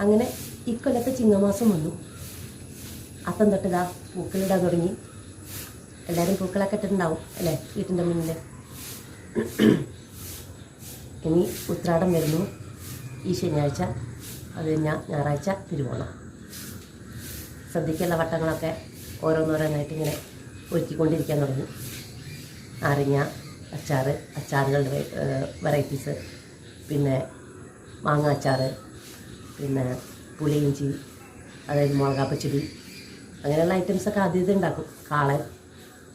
അങ്ങനെ ഇക്കൊല്ലത്തെ ചിങ്ങമാസം വന്നു. അപ്പം തൊട്ടിതാ പൂക്കളിടാൻ തുടങ്ങി. എല്ലാവരും പൂക്കളൊക്കെ ഇട്ടിട്ടുണ്ടാവും അല്ലേ വീട്ടിന്റെ മുന്നിൽ ഇനി ഉത്രാടം വരുന്നു. ഈ ശനിയാഴ്ച അത് കഴിഞ്ഞാൽ ഞായറാഴ്ച തിരുവോണം. സദ്യക്കുള്ള വട്ടങ്ങളൊക്കെ ഓരോന്നോരോന്നായിട്ട് ഇങ്ങനെ ഒരുക്കിക്കൊണ്ടിരിക്കാൻ തുടങ്ങി. നാരങ്ങ അച്ചാർ അച്ചാറുകളുടെ വെറൈറ്റീസ്. പിന്നെ മാങ്ങ അച്ചാർ പിന്നെ പുളിയിഞ്ചി അതായത് മുളകാ പച്ചടി അങ്ങനെയുള്ള ഐറ്റംസൊക്കെ ആദ്യം ഇത് ഉണ്ടാക്കും. കാളൻ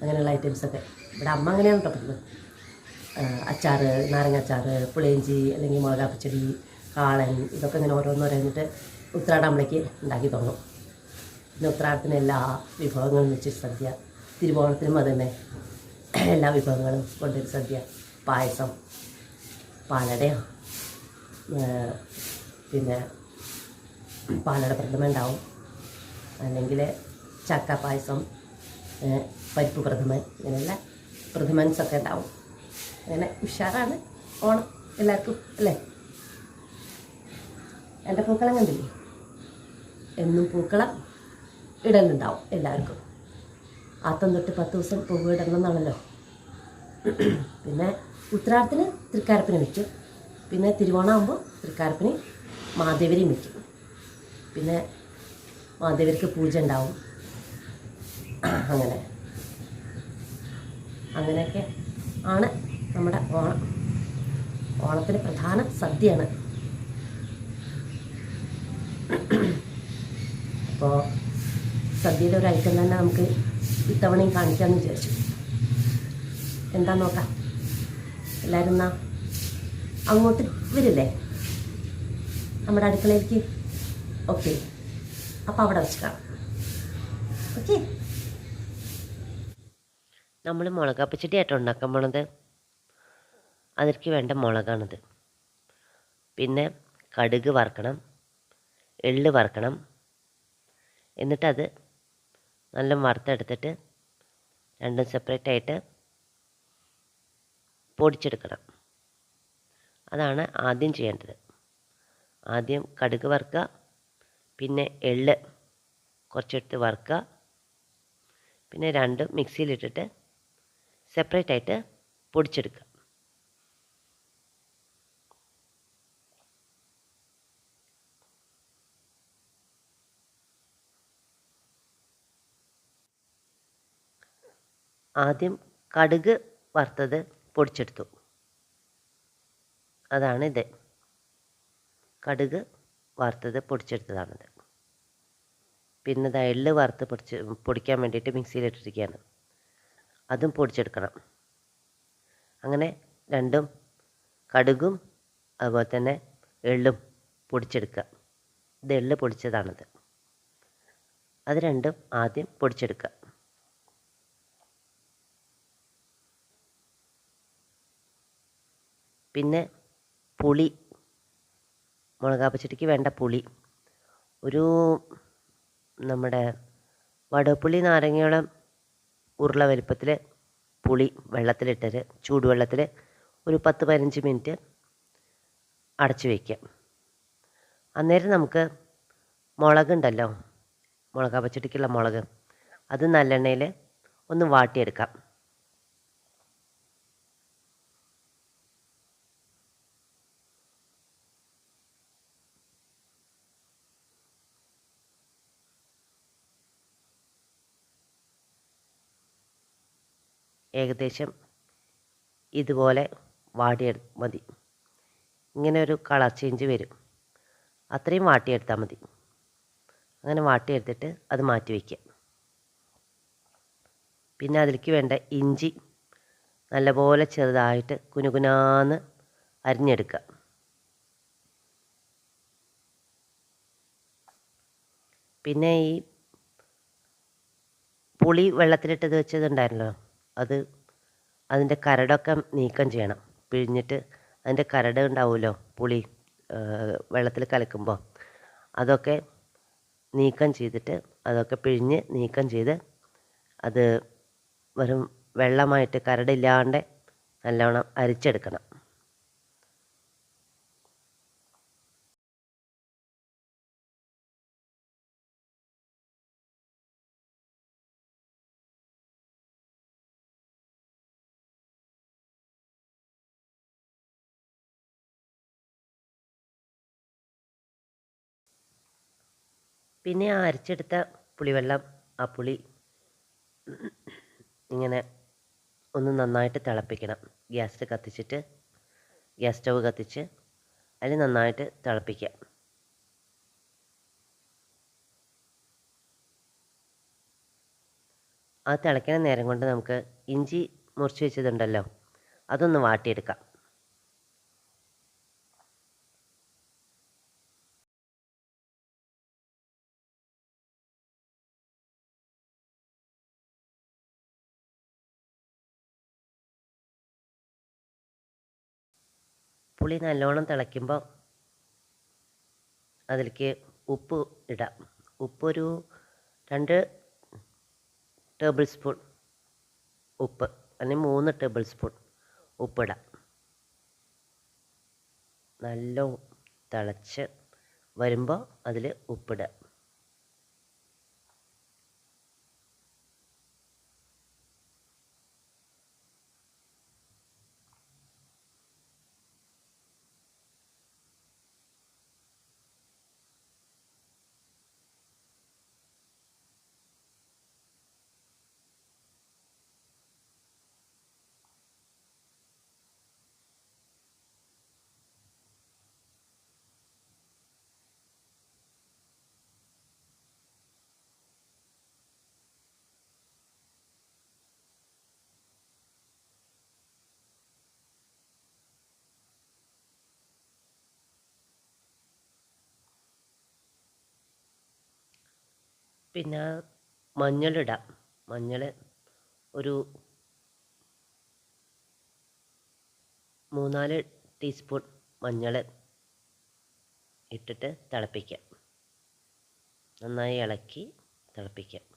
അങ്ങനെയുള്ള ഐറ്റംസൊക്കെ ഇവിടെ അമ്മ അങ്ങനെയാണ് കേട്ടോ പറ്റുന്നത് അച്ചാർ നാരങ്ങ അച്ചാർ പുളിയിഞ്ചി അല്ലെങ്കിൽ മുളകാ പച്ചടി കാളൻ ഇതൊക്കെ ഇങ്ങനെ ഓരോന്നോരോന്നിട്ട് ഉത്രാടാകുമ്പോഴേക്ക് ഉണ്ടാക്കി തുടങ്ങും പിന്നെ ഉത്രാടത്തിന് എല്ലാ വിഭവങ്ങളും വെച്ച് സദ്യ തിരുവോണത്തിനും അത് തന്നെ എല്ലാ വിഭവങ്ങളും കൊണ്ടൊരു സദ്യ പായസം പാലടയോ പിന്നെ പാലട പ്രഥമ ഉണ്ടാവും അല്ലെങ്കിൽ ചക്ക പായസം പരിപ്പ് പ്രഥമൻ ഇങ്ങനെയുള്ള പ്രഥമൻസൊക്കെ ഉണ്ടാവും. അങ്ങനെ ഉഷാറാണ് ഓണം എല്ലാവർക്കും അല്ലേ? എന്റെ പൂക്കളം കണ്ടില്ലേ? എന്നും പൂക്കളം ഇടലുണ്ടാവും എല്ലാവർക്കും. ആത്തം തൊട്ട് പത്ത് ദിവസം പൂവ് ഇടണം എന്നാണല്ലോ പിന്നെ ഉത്രാടത്തിന് തൃക്കാരപ്പനെ വയ്ക്കും. പിന്നെ തിരുവോണമാകുമ്പോൾ തൃക്കാരപ്പന് മാദേവരിയും വയ്ക്കും. പിന്നെ മാധവർക്ക് പൂജ ഉണ്ടാവും. അങ്ങനെ. അങ്ങനെയൊക്കെ ആണ് നമ്മുടെ ഓണം ഓണത്തിന് പ്രധാന സദ്യയാണ്. അപ്പോൾ സദ്യയിലെ ഒരു ഐറ്റം തന്നെ നമുക്ക് ഇത്തവണയും കാണിക്കാമെന്ന് വിചാരിച്ചു. എന്താ നോക്കാം? എല്ലാവരും എന്നാ? അങ്ങോട്ട് വരില്ലേ? നമ്മുടെ അടുക്കളയിലേക്ക്? ഓക്കെ. അപ്പോൾ അവിടെ വെച്ച് കാണാം ഓക്കെ നമ്മൾ മുളകാപ്പച്ചട്ടിയായിട്ട് ഉണ്ടാക്കാൻ പോണത്. അതിലേക്ക് വേണ്ട മുളകാണിത്. പിന്നെ കടുക് വറുക്കണം എള്ള് വറുക്കണം. എന്നിട്ടത് നല്ല വറുത്തെടുത്തിട്ട് രണ്ടും സെപ്പറേറ്റ് ആയിട്ട് പൊടിച്ചെടുക്കണം. അതാണ് ആദ്യം ചെയ്യേണ്ടത്. ആദ്യം കടുക് വറുക്കുക പിന്നെ എള്ള് കുറച്ചെടുത്ത് വറുക്കുക. പിന്നെ രണ്ടും മിക്സിയിലിട്ടിട്ട് സെപ്പറേറ്റ് ആയിട്ട് പൊടിച്ചെടുക്കുക. ആദ്യം കടുക് വറുത്തത് പൊടിച്ചെടുത്തു. അതാണിത് കടുക് വറുത്തത് പൊടിച്ചെടുത്തതാണിത് പിന്നെ ഇതാ എള്ള് വറുത്ത് പൊടിച്ച് പൊടിക്കാൻ വേണ്ടിയിട്ട് മിക്സിയിലിട്ടിരിക്കുകയാണ്. അതും പൊടിച്ചെടുക്കണം. അങ്ങനെ രണ്ടും കടുകും അതുപോലെ തന്നെ എള്ളും പൊടിച്ചെടുക്കുക. ഇത് എള്ള് പൊടിച്ചതാണിത്. അത് രണ്ടും ആദ്യം പൊടിച്ചെടുക്കുക. പിന്നെ പുളി മുളകാപ്പച്ചടിക്ക് വേണ്ട പുളി. ഒരു നമ്മുടെ വടപ്പുളി നാരങ്ങയോളം ഉരുള വലിപ്പത്തിൽ പുളി വെള്ളത്തിലിട്ടത് ചൂടുവെള്ളത്തിൽ ഒരു പത്ത് പതിനഞ്ച് മിനിറ്റ് അടച്ചു വയ്ക്കുക അന്നേരം നമുക്ക് മുളകുണ്ടല്ലോ മുളകാപ്പച്ചടിക്കുള്ള മുളക് അത് നല്ലെണ്ണയിൽ ഒന്ന് വാട്ടിയെടുക്കാം. ഏകദേശം ഇതുപോലെ വാടിയെടു മതി. ഇങ്ങനെ ഒരു കളർ ചേഞ്ച് വരും. അത്രയും വാട്ടിയെടുത്താൽ മതി. അങ്ങനെ വാട്ടിയെടുത്തിട്ട് അത് മാറ്റി വയ്ക്കുക പിന്നെ അതിലേക്ക് വേണ്ട ഇഞ്ചി നല്ലപോലെ ചെറുതായിട്ട് കുനുകുനാന്ന് അരിഞ്ഞെടുക്കുക. പിന്നെ ഈ പുളി വെള്ളത്തിലിട്ടത് വെച്ചതുണ്ടായിരുന്നല്ലോ? അത് അതിന്റെ കരടൊക്കെ നീക്കം ചെയ്യണം. പിഴിഞ്ഞിട്ട് അതിന്റെ കരട് ഉണ്ടാവുമല്ലോ പുളി വെള്ളത്തിൽ കലക്കുമ്പോൾ. അതൊക്കെ നീക്കം ചെയ്തിട്ട് അതൊക്കെ പിഴിഞ്ഞ് നീക്കം ചെയ്ത് അത് വെറും വെള്ളമായിട്ട് കരടില്ലാണ്ട് നല്ലവണ്ണം അരിച്ചെടുക്കണം. പിന്നെ ആ അരച്ചെടുത്ത പുളിവെള്ളം ആ പുളി ഇങ്ങനെ ഒന്ന് നന്നായിട്ട് തിളപ്പിക്കണം. ഗ്യാസ് കത്തിച്ചിട്ട് ഗ്യാസ് സ്റ്റവ് കത്തിച്ച് അതിൽ നന്നായിട്ട് തിളപ്പിക്കുക ആ തിളയ്ക്കുന്ന നേരം കൊണ്ട് നമുക്ക് ഇഞ്ചി മുറിച്ച് വെച്ചതുണ്ടല്ലോ അതൊന്ന് വാട്ടിയെടുക്കാം. പുളി നല്ലോണം തിളയ്ക്കുമ്പോൾ അതിലേക്ക് ഉപ്പ് ഇടാം. ഉപ്പൊരു രണ്ട് ടേബിൾ സ്പൂൺ ഉപ്പ് അല്ലെങ്കിൽ മൂന്ന് ടേബിൾ സ്പൂൺ ഉപ്പിടാം. നല്ല തിളച്ച് വരുമ്പോൾ അതിൽ ഉപ്പിടുക പിന്നെ മഞ്ഞളിടാം. മഞ്ഞൾ ഒരു മൂന്നാൽ ടീസ്പൂൺ മഞ്ഞൾ ഇട്ടിട്ട് തിളപ്പിക്കുക. നന്നായി ഇളക്കി തിളപ്പിക്കുക.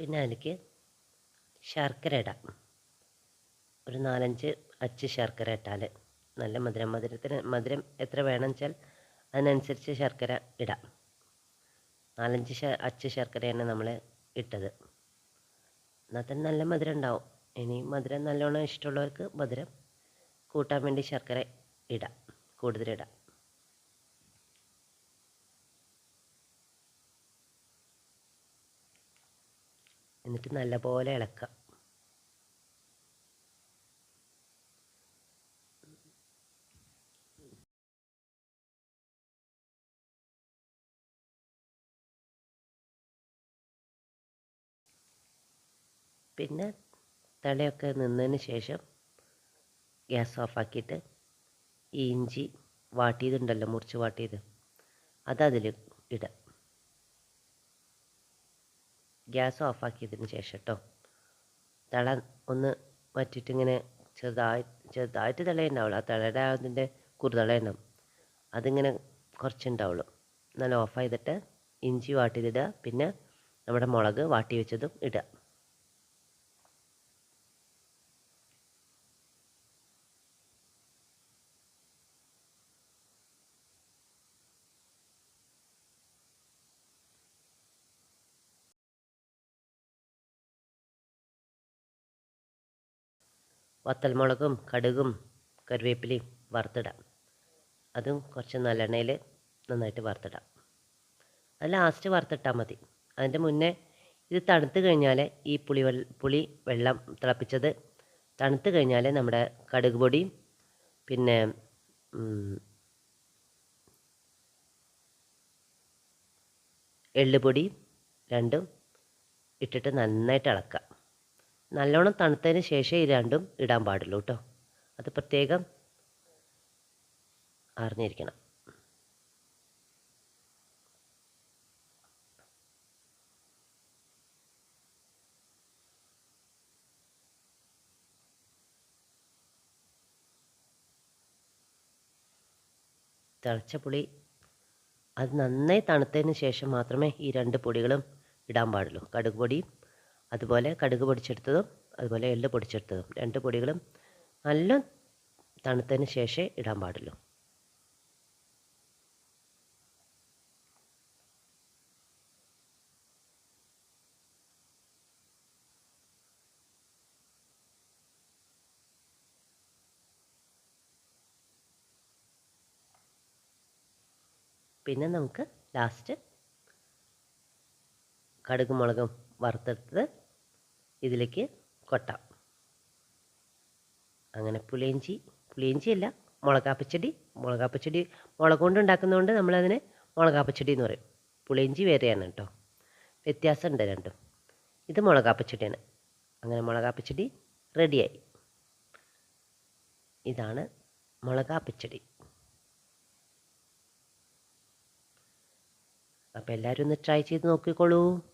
പിന്നെ അതിലേക്ക് ശർക്കര ഇടാം. ഒരു നാലഞ്ച് അച്ച് ശർക്കര ഇട്ടാൽ നല്ല മധുരം. മധുരത്തിന് മധുരം എത്ര വേണം വെച്ചാൽ അതിനനുസരിച്ച് ശർക്കര ഇടാം. നാലഞ്ച് അച്ച് ശർക്കരയാണ് നമ്മൾ ഇട്ടത്. എന്നാൽ തന്നെ നല്ല മധുരം ഉണ്ടാവും. ഇനി മധുരം നല്ലോണം ഇഷ്ടമുള്ളവർക്ക് മധുരം കൂട്ടാൻ വേണ്ടി ശർക്കര ഇടാം. കൂടുതലിടാം എന്നിട്ട് നല്ലപോലെ ഇളക്കുക. പിന്നെ തലയൊക്കെ നിന്നതിന് ശേഷം ഗ്യാസ് ഓഫാക്കിയിട്ട് ഈ ഇഞ്ചി വാട്ടിയതുണ്ടല്ലോ മുറിച്ച് വാട്ടിയത് അതതിൽ ഇടുക. ഗ്യാസ് ഓഫാക്കിയതിന് ശേഷം കേട്ടോ തള ഒന്ന് വറ്റിട്ടിങ്ങനെ ചെറുതായി ചെറുതായിട്ട് തിളയുണ്ടാവുള്ളൂ. ആ തിളയുടെ അതിന്റെ കുറുതളയുണ്ടാവും അതിങ്ങനെ കുറച്ചുണ്ടാവുള്ളൂ. നല്ല ഓഫ് ചെയ്തിട്ട് ഇഞ്ചി വാട്ടിയതിടുക പിന്നെ നമ്മുടെ മുളക് വാട്ടി വെച്ചതും ഇടുക. വത്തൽമുളകും കടുകും കറിവേപ്പിലയും വറുത്തിടാം. അതും കുറച്ച് നല്ലെണ്ണയിൽ നന്നായിട്ട് വറുത്തിടാം. അത് ലാസ്റ്റ് വറുത്തിട്ടാൽ മതി. അതിന്റെ മുന്നേ ഇത് തണുത്ത് കഴിഞ്ഞാൽ ഈ പുളി പുളി വെള്ളം തിളപ്പിച്ചത് തണുത്ത് കഴിഞ്ഞാൽ നമ്മുടെ കടുക് പൊടിയും പിന്നെ എള്ളുപൊടിയും രണ്ടും ഇട്ടിട്ട് നന്നായിട്ട് ഇളക്കുക. നല്ലോണം തണുത്തതിന് ശേഷം ഈ രണ്ടും ഇടാൻ പാടുള്ളൂ കേട്ടോ. അത് പ്രത്യേകം അറിഞ്ഞിരിക്കണം. തിളച്ച പുളി അത് നന്നായി തണുത്തതിന് ശേഷം മാത്രമേ ഈ രണ്ട് പൊടികളും ഇടാൻ പാടുള്ളൂ. കടുക് പൊടിയും അതുപോലെ കടുക് പൊടിച്ചെടുത്തതും അതുപോലെ എള്ള് പൊടിച്ചെടുത്തതും. രണ്ട് പൊടികളും നല്ല തണുത്തതിന് ശേഷമേ ഇടാൻ പാടുള്ളൂ. പിന്നെ നമുക്ക് ലാസ്റ്റ് കടുക് മുളകും വറുത്തെടുത്തത് ഇതിലേക്ക് കൊട്ടാം. അങ്ങനെ പുളിയഞ്ചി പുളിയഞ്ചി അല്ല മുളകാപ്പച്ചടി മുളകാപ്പച്ചടി മുളക് കൊണ്ട് ഉണ്ടാക്കുന്നതുകൊണ്ട് നമ്മളതിനെ മുളകാപ്പച്ചടി എന്ന് പറയും. പുളിയഞ്ചി വേറെയാണ് കേട്ടോ. വ്യത്യാസമുണ്ട് രണ്ടും. ഇത് മുളകാപ്പച്ചടിയാണ്. അങ്ങനെ മുളകാപ്പച്ചടി റെഡിയായി. ഇതാണ് മുളകാപ്പച്ചടി. അപ്പോൾ എല്ലാവരും ഒന്ന് ട്രൈ ചെയ്ത് നോക്കിക്കോളൂ.